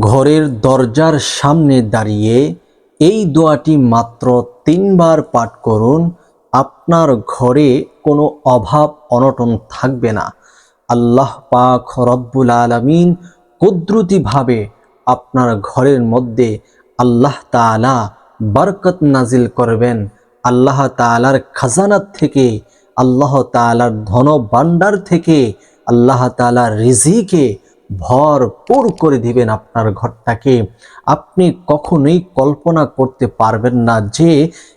ঘরের দরজার সামনে দাঁড়িয়ে এই দোয়াটি মাত্র তিনবার পাঠ করুন, আপনার ঘরে কোনো অভাব, অনটন থাকবে না। আল্লাহ পাক রব্বুল আলমিন কুদরতিভাবে আপনার ঘরের মধ্যে আল্লাহ তাআলা বরকত নাজিল করবেন। আল্লাহ তাআলার খাজানাত থেকে, আল্লাহ তাআলার ধন ভাণ্ডার থেকে, আল্লাহ তাআলার রিজিকে ভরপুর করে দিবেন আপনার ঘরটাকে। আপনি কখনোই কল্পনা করতে পারবেন না যে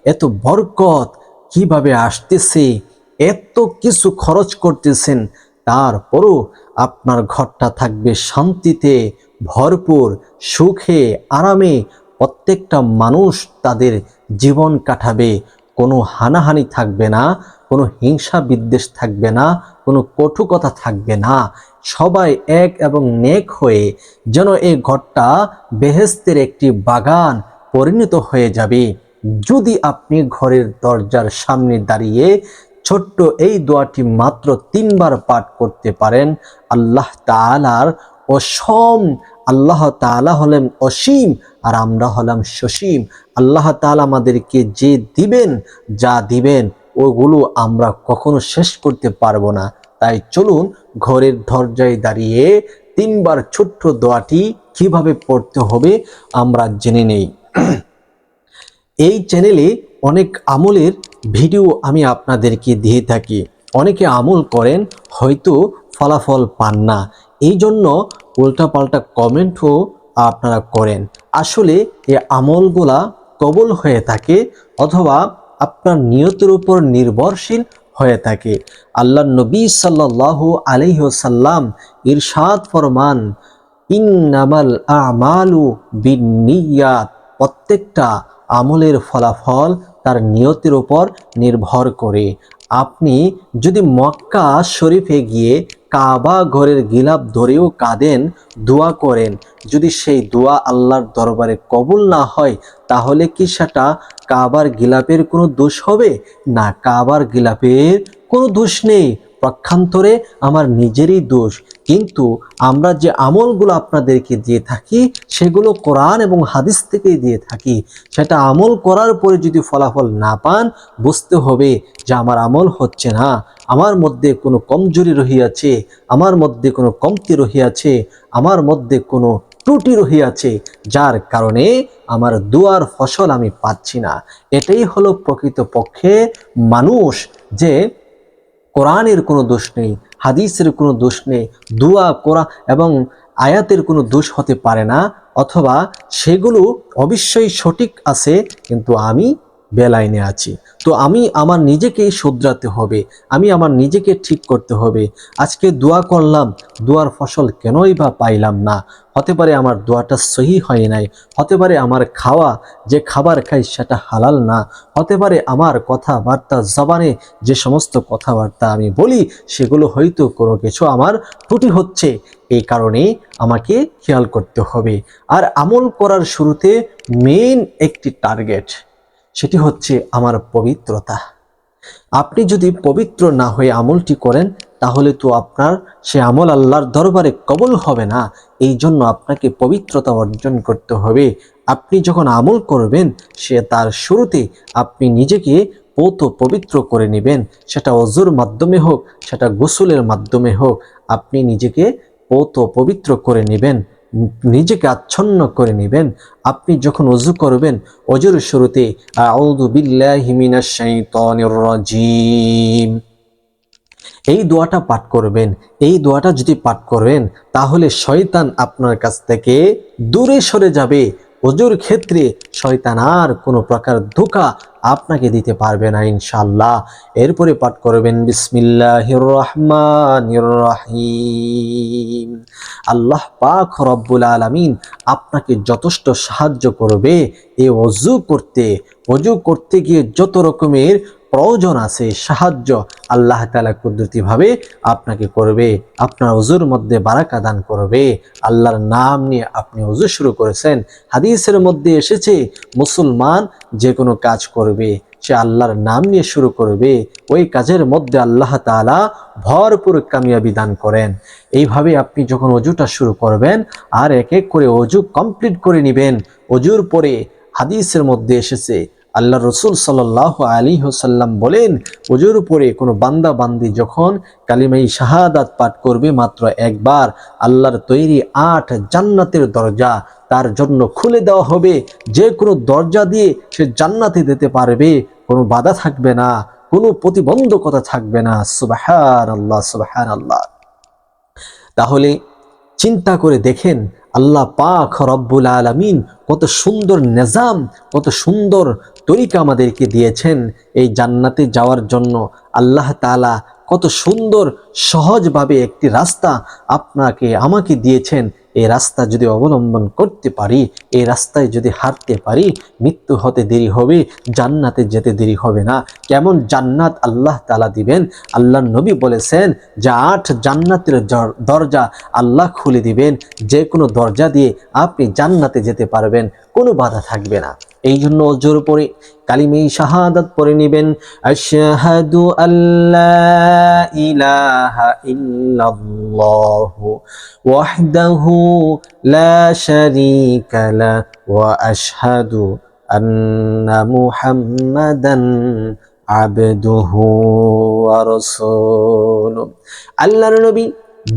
এত বরকত কীভাবে আসতেছে, এত কিছু খরচ করতেছেন। তারপরও আপনার ঘরটা থাকবে শান্তিতে, ভরপুর, সুখে, আরামে। প্রত্যেকটা মানুষ তাদের জীবন কাটাবে। কোনো হানাহানি থাকবে না, কোনো হিংসা বিদ্বেষ থাকবে না কোনো কটুকতা থাকবে না। সবাই এক এবং নেক হয়ে যেন এই ঘরটা বেহেস্তের একটি বাগান পরিণত হয়ে যাবে। যদি আপনি ঘরের দরজার সামনে দাঁড়িয়ে ছোট্ট এই দোয়াটি মাত্র তিনবার পাঠ করতে পারেন, আল্লাহ তাআলার অসম, আল্লাহ তাআলা হলেন অসীম আর আমরা হলাম সসীম। আল্লাহ তাআলা আমাদেরকে যে দিবেন, যা দিবেন ওগুলো আমরা কখনো শেষ করতে পারব না। তাই চলুন ঘরের দরজায় দাঁড়িয়ে তিনবার ছোট্ট দোয়াটি কীভাবে পড়তে হবে আমরা জেনে নেই। এই চ্যানেলে অনেক আমলের ভিডিও আমি আপনাদেরকে দিয়ে থাকি। অনেকে আমল করেন, হয়তো ফলাফল পান না। এই জন্য উল্টাপাল্টা কমেন্টও আপনারা করেন। আসলে এ আমলগুলা কবল হয়ে থাকে অথবা আপনার নিয়তের উপর নির্ভরশীল হয়ে থাকে। আল্লাহ নবী সাল্লাহ আলহ্লাম ইরশাদ ফরমান, ইন্নামাল আমালু বিনিয়াত প্রত্যেকটা আমলের ফলাফল তার নিয়তের উপর নির্ভর করে। আপনি যদি মক্কা শরীফে গিয়ে কাবা ঘরের গিলাপ ধরেও কাঁদেন, দোয়া করেন, যদি সেই দোয়া আল্লাহর দরবারে কবুল না হয়, তাহলে কি সেটা কাবার গিলাপের কোনো দোষ হবে? না, কাবার গিলাপের কোনো দোষ নেই। পক্ষান্তরে আমার নিজেরই দোষ। কিন্তু আমরা যে আমলগুলো আপনাদেরকে দিয়ে থাকি, সেগুলো কোরআন এবং হাদিস থেকেই দিয়ে থাকি। সেটা আমল করার পরে যদি ফলাফল না পান, বুঝতে হবে যে আমার আমল হচ্ছে না। আমার মধ্যে কোনো কমজোরি রহিয়াছে, আমার মধ্যে কোনো কমতি রহিয়াছে, আমার মধ্যে কোনো ত্রুটি রহিয়াছে, যার কারণে আমার দুয়ার ফসল আমি পাচ্ছি না। এটাই হলো প্রকৃত পক্ষে মানুষ যে কোরআনের কোনো দোষ নেই, হাদিসের কোনো দোষ নেই, দুয়া কোরআ এবং আয়াতের কোনো দোষ হতে পারে না, অথবা সেগুলো অবশ্যই সঠিক আছে, কিন্তু আমি বেলাইনে আছি। তো আমি আমার নিজেকেই শুধরাতে হবে, আমি আমার নিজেকে ঠিক করতে হবে। আজকে দোয়া করলাম, দোয়ার ফসল কেনই বা পাইলাম না। হতে পারে আমার দোয়াটা সহি হয় নাই, হতে পারে আমার খাওয়া, যে খাবার খাই সেটা হালাল না। হতে পারে আমার কথাবার্তা জবানে যে সমস্ত কথাবার্তা আমি বলি, সেগুলো হয়তো কোনো কিছু আমার ত্রুটি হচ্ছে। এই কারণে আমাকে খেয়াল করতে হবে। আর আমল করার শুরুতে মেন একটি টার্গেট সেটি হচ্ছে আমার পবিত্রতা। আপনি যদি পবিত্র না হয়ে আমলটি করেন, তাহলে তো আপনার সে আমল আল্লাহর দরবারে কবল হবে না। এই জন্য আপনাকে পবিত্রতা অর্জন করতে হবে। আপনি যখন আমল করবেন, সে তার শুরুতে আপনি নিজেকে পৌত পবিত্র করে নেবেন। সেটা অজুর মাধ্যমে হোক, সেটা গোসলের মাধ্যমে হোক, আপনি নিজেকে পৌত পবিত্র করে নেবেন। নিজেকে আচ্ছন্ন করে নেবেন। আপনি যখন অজু করবেন, অজুর শুরুতে এই দোয়াটা পাঠ করবেন। এই দোয়াটা যদি পাঠ করবেন তাহলে শয়তান আপনার কাছ থেকে দূরে সরে যাবে। অজুর ক্ষেত্রে শয়তান আর কোনো প্রকার ধোকা আপনাকে দিতে পারবে না ইনশাল্লাহ এরপরে পাঠ করবেন, বিসমিল্লাহির রহমানির রহিম। আল্লাহ পাক রব্বুল আলামিন আপনাকে যথেষ্ট সাহায্য করবে এ অজু করতে। অজু করতে গিয়ে যত রকমের প্রয়োজন আছে, সাহায্য আল্লাহ তালা কুদরতিভাবে আপনাকে করবে, আপনার অজুর মধ্যে বারাকা দান করবে, আল্লাহর নাম নিয়ে আপনি অজু শুরু করেছেন। হাদিসের মধ্যে এসেছে, মুসলমান যে কোনো কাজ করবে, সে আল্লাহর নাম নিয়ে শুরু করবে, ওই কাজের মধ্যে আল্লাহ তাআলা ভরপুর কামিয়াবি দান করেন। এইভাবে আপনি যখন অজুটা শুরু করবেন, আর এক এক করে অজু কমপ্লিট করে নেবেন। অজুর পরে হাদিসের মধ্যে এসেছে আল্লাহ রসুল সাল্লাহ আলী হোসাল্লাম বলেন অজুর উপরে কোনো বান্দা বান্দি যখন কালিমাই শাহাদাত পাঠ করবে, মাত্র একবার আল্লাহর তৈরি আট জান্নাতের দরজা তার জন্য খুলে দেওয়া হবে। যে কোনো দরজা দিয়ে সে জান্নাতে যেতে পারবে, কোনো বাধা থাকবে না, কোনো প্রতিবন্ধকতা থাকবে না। সুবাহান আল্লাহ সুবাহান আল্লাহ তাহলে চিন্তা করে দেখেন, আল্লাহ পাক রব্বুল আলমিন কত সুন্দর নিজাম, কত সুন্দর তরিকা আমাদেরকে দিয়েছেন এই জান্নাতে যাওয়ার জন্য। আল্লাহ তালা কত সুন্দর সহজভাবে একটি রাস্তা আপনাকে, আমাকে দিয়েছেন এই রাস্তা যদি অবলম্বন করতে পারি, এই রাস্তায় যদি হারতে পারি, মৃত্যু হতে দেরি হবে, জান্নাতে যেতে দেরি হবে না। কেমন জান্নাত আল্লাহ তালা দিবেন? আল্লাহ নবী বলেছেন, যে আট জান্নাতের দরজা আল্লাহ খুলে দিবেন। যে কোনো দরজা দিয়ে আপনি জান্নাতে যেতে পারবেন, কোনো বাধা থাকবে না। এই জন্য জোর পরে কালিমেই শাহাদাত পরে নেবেন আল্লাহ ইলাহা ইল্লাল্লাহু লা ওয়া আশহাদু আন্না মুহাম্মাদান আবদুহু ওয়া রাসূলুহু। আল্লাহর নবী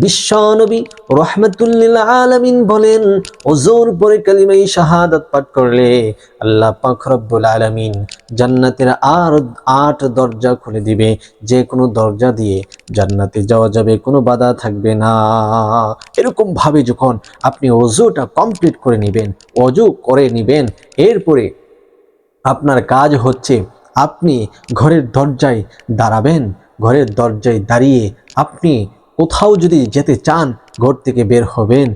বিশ্ব নবী রহমতুল্লিল আলামিন বলেন, ওজোর পরে কালিমাই শাহাদাত পাঠ করলে আল্লাহ পাক রব্বুল আলামিন জান্নাতের আর আট দরজা খুলে দিবে। যে কোনো দরজা দিয়ে জান্নাতে যাওয়া যাবে, কোনো বাধা থাকবে না। এরকম ভাবে যখন আপনি অজুটা কমপ্লিট করে নেবেন অজু করে নেবেন, এরপরে আপনার কাজ হচ্ছে আপনি ঘরের দরজায় দাঁড়াবেন, ঘরের দরজায় দাঁড়িয়ে আপনি কোথাও যদি যেতে চান, ঘর থেকে বের হবেন,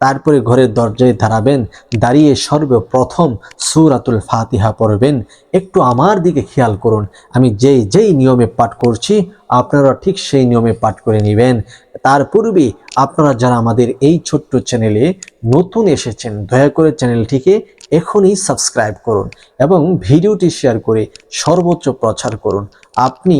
তারপরে ঘরের দরজায় দাঁড়াবেন, দাঁড়িয়ে সর্বপ্রথম সুরাতুল ফাতিহা পড়বেন। একটু আমার দিকে খেয়াল করুন, আমি যেই যেই নিয়মে পাঠ করছি, আপনারা ঠিক সেই নিয়মে পাঠ করে নেবেন। তার পূর্বে আপনারা যারা আমাদের এই ছোট্ট চ্যানেলে নতুন এসেছেন, দয়া করে চ্যানেলটিকে এখনই সাবস্ক্রাইব করুন এবং ভিডিওটি শেয়ার করে সর্বোচ্চ প্রচার করুন। আপনি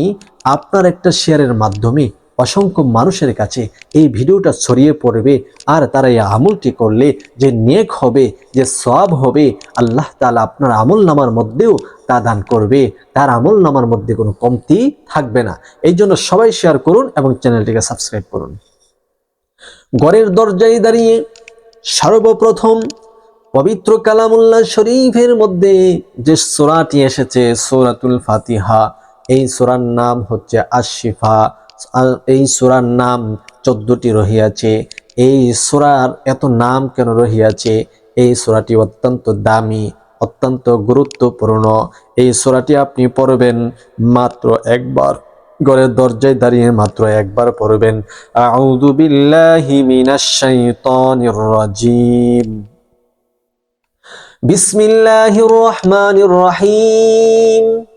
আপনার একটা শেয়ারের মাধ্যমে অসংখ্য মানুষের কাছে এই ভিডিওটা ছড়িয়ে পড়বে আর তারা এই আমলটি করলে যে নেক হবে, যে সব হবে, আল্লাহ তাআলা আপনার আমল নামার মধ্যেও তা দান করবে। তার আমল নামার মধ্যে কোনো কমতি থাকবে না। এই জন্য সবাই শেয়ার করুন এবং চ্যানেলটিকে সাবস্ক্রাইব করুন। ঘরের দরজায় দাঁড়িয়ে সর্বপ্রথম পবিত্র কালামুল্লাহ শরীফের মধ্যে যে সোরাটি এসেছে, সোরাতুল ফাতিহা, এই সোরার নাম হচ্ছে আশিফা এই সোরার নাম চোদ্দটি রহিয়াছে। এই সোরার এত নাম কেন রহিয়াছে? এই সোরাটি অত্যন্ত দামি, অত্যন্ত গুরুত্বপূর্ণ। এই সোরাটি আপনি পড়বেন মাত্র একবার। ঘরের দরজায় দাঁড়িয়ে মাত্র একবার পড়বেন। আউযু বিল্লাহি রহিম।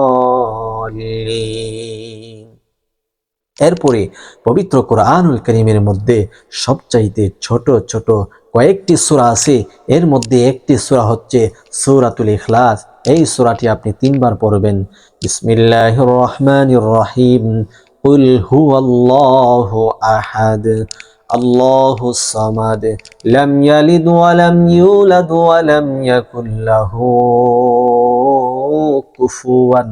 এরপরে পবিত্র কোরআনুল করিমের মধ্যে সবচাইতে ছোট ছোট কয়েকটি সূরা আছে। এর মধ্যে একটি সূরা হচ্ছে সূরাতুল ইখলাস। এই সূরাটি আপনি তিনবার পড়বেন। বিসমিল্লাহির রহমান রহিম হুয়াল্লাহু আহাদ। আল্লাহু সামাদ। লাম ইয়ালিদ ওয়া লাম ইউলাদ ওয়া লাম ইয়াকুল লাহু কুফুয়ান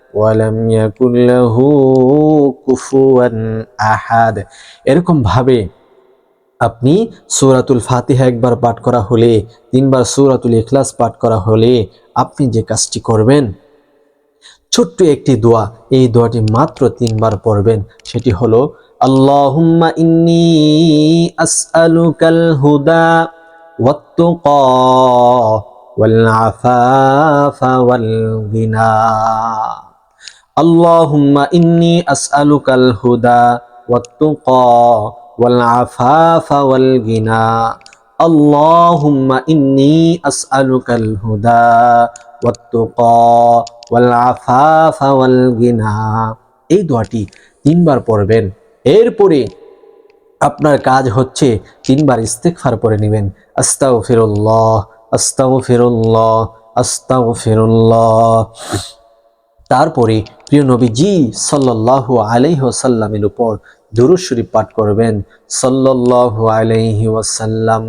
ওয়ালাম ইয়াকুল লাহু কুফুয়ান আহাদ। এরকম ভাবে আপনি সূরাতুল ফাতিহা একবার পাঠ করা হলে, তিনবার সূরাতুল ইখলাস পাঠ করা হলে আপনি যে কাজটি করবেন, ছোট্ট একটি দোয়া, এই দোয়াটি মাত্র তিনবার পড়বেন। সেটি হলো, আল্লাহুম্মা ইন্নি আসআলুকাল হুদা ওয়াত্তুকা ওয়াল আফাফা ওয়াল গিনা আল্লাহুম্মা ইন্নি আসআলুকাল হুদা ওয়াত্তুকা ওয়াল আফাফা ওয়াল গিনা। আল্লাহুম্মা ইন্নি আসআলুকাল হুদা ওয়াত্তুকা ওয়াল আফাফা ওয়াল গিনা। এই দোয়াটি তিনবার পড়বেন। এরপরে আপনার কাজ হচ্ছে তিনবার ইস্তেগফার পড়ে নেবেন। আস্তাগফিরুল্লাহ আস্তাগফিরুল্লাহ আস্তাগফিরুল্লাহ। তারপরে প্রিয় নবীজি সাল্লাল্লাহু আলাইহি ওয়াসাল্লামের উপর দুরূদ শরীফ পাঠ করবেন। সাল্লাল্লাহু আলাইহি ওয়াসাল্লাম,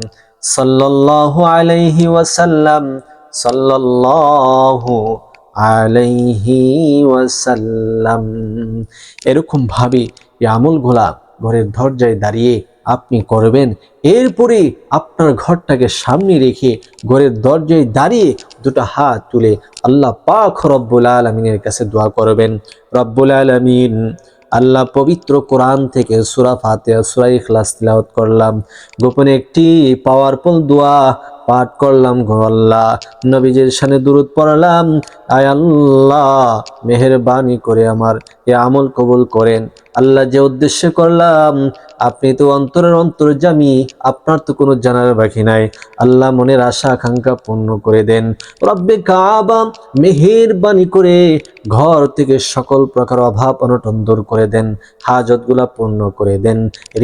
সাল্লাল্লাহু আলাইহি ওয়াসাল্লাম, সাল্লাল্লাহু আলাইহি ওয়াসাল্লাম। এরকম ভাবে এই আমলগুলা ঘরের দরজায় দাঁড়িয়ে আপনি করবেন। এরপরে আপনার ঘরটাকে সামনে রেখে ঘরের দরজায় দাঁড়িয়ে দুটো হাত তুলে আল্লাহ পাক রব্বুল আলমিনের কাছে দোয়া করবেন। রব্বুল আলমিন, আল্লাহ পবিত্র কোরআন থেকে সুরা ফাতেহা, সুরা ইখলাস তিলাওয়াত করলাম। গোপনে একটি পাওয়ারফুল দোয়া পাঠ করলাম গো আল্লাহ। নবীজের সানে দূরত পড়ালাম। আয় আল্লাহ, মেহেরবানি করে আমার এ আমল কবুল করেন। আল্লাহ যে উদ্দেশ্য করলাম, আপনি তো অন্তরের অন্তর্জামী আপনার তো কোনো জানার বাকি নাই। আল্লাহ মনের আশা, আকাঙ্ক্ষা পূর্ণ করে দেন। রব্বে কাবা মেহেরবানি করে ঘর থেকে সকল প্রকার অভাব অনটন দূর করে দেন, হাজতগুলা পূর্ণ করে দেন,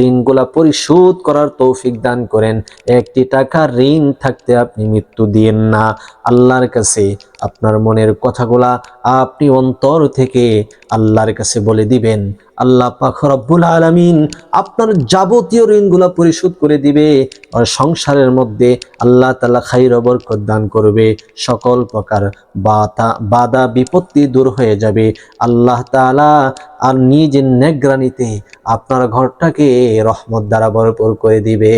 ঋণগুলা পরিশোধ করার তৌফিক দান করেন। একটি টাকা ঋণ থাকতে আপনি মৃত্যু দিয়েন না। আল্লাহর কাছে আপনার মনের কথাগুলা আপনি অন্তর থেকে আল্লাহর কাছে বলে দিবেন। আল্লাহ পাখরুল আলমিন আপনার যাবতীয় ঋণগুলা পরিশোধ করে দিবে আর সংসারের মধ্যে আল্লাহ তালা খাই বরকত দান করবে। সকল প্রকার বাতা বাধা বিপত্তি দূর হয়ে যাবে। আল্লাহ তাআলা আর নিজের নেগ্রানিতে আপনার ঘরটাকে রহমত দ্বারা ভরপুর করে দিবে।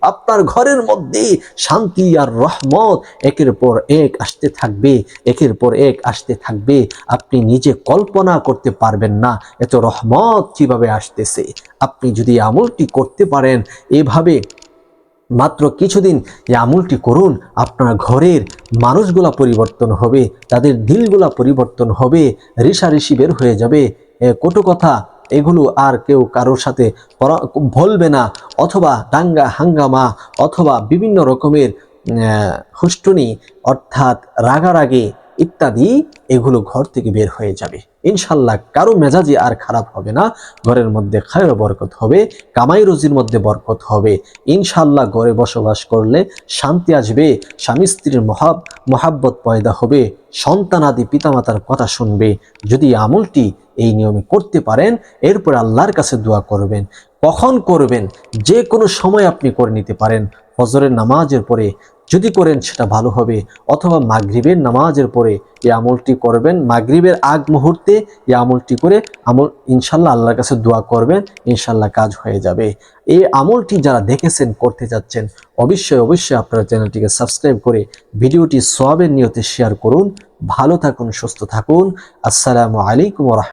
আপনার ঘরের মধ্যে শান্তি আর রহমত একের পর এক আসতে থাকবে, একের পর এক আসতে থাকবে। আপনি নিজে কল্পনা করতে পারবেন না এত রহমত কীভাবে আসতেছে। আপনি যদি আমলটি করতে পারেন, এভাবে মাত্র কিছুদিন এই আমলটি করুন, আপনার ঘরের মানুষগুলা পরিবর্তন হবে, তাদের দিলগুলা পরিবর্তন হবে ঋষাঋষি বের হয়ে যাবে। কটু কথা, এগুলো আর কেউ কারোর সাথে বলবে না। অথবা দাঙ্গা, হাঙ্গামা, অথবা বিভিন্ন রকমের হুষ্টুনি অর্থাৎ রাগারাগি। ইত্যাদি এগুলো ঘর থেকে বের হয়ে যাবে। ইনশাল্লাহ কারও মেজাজি আর খারাপ হবে না, ঘরের মধ্যে খায়ের বরকত হবে, কামাই রুজির মধ্যে বরকত হবে। ইনশাল্লাহ ঘরে বসবাস করলে শান্তি আসবে, স্বামী স্ত্রীর মহাব মহাব্বত পয়দা হবে, সন্তান আদি পিতামাতার কথা শুনবে। যদি আমলটি এই নিয়মে করতে পারেন, এরপর আল্লাহর কাছে দোয়া করবেন। কখন করবেন? যে কোনো সময় আপনি করে নিতে পারেন। ফজরের নামাজের পরে যদি করেন সেটা ভালো হবে। অথবা মাগরিবের নামাজের পরে এই আমলটি করবেন। মাগরিবের আগ মুহূর্তে এই আমলটি করে আমল, ইনশাল্লাহ আল্লাহর কাছে দোয়া করবেন, ইনশাল্লাহ কাজ হয়ে যাবে। এই আমলটি যারা দেখেছেন, করতে যাচ্ছেন, অবশ্যই অবশ্যই আপনার চ্যানেলটিকে সাবস্ক্রাইব করে ভিডিওটি সবের নিয়তে শেয়ার করুন। ভালো থাকুন, সুস্থ থাকুন। আসসালামু আলাইকুম রহমতুল্লাহ।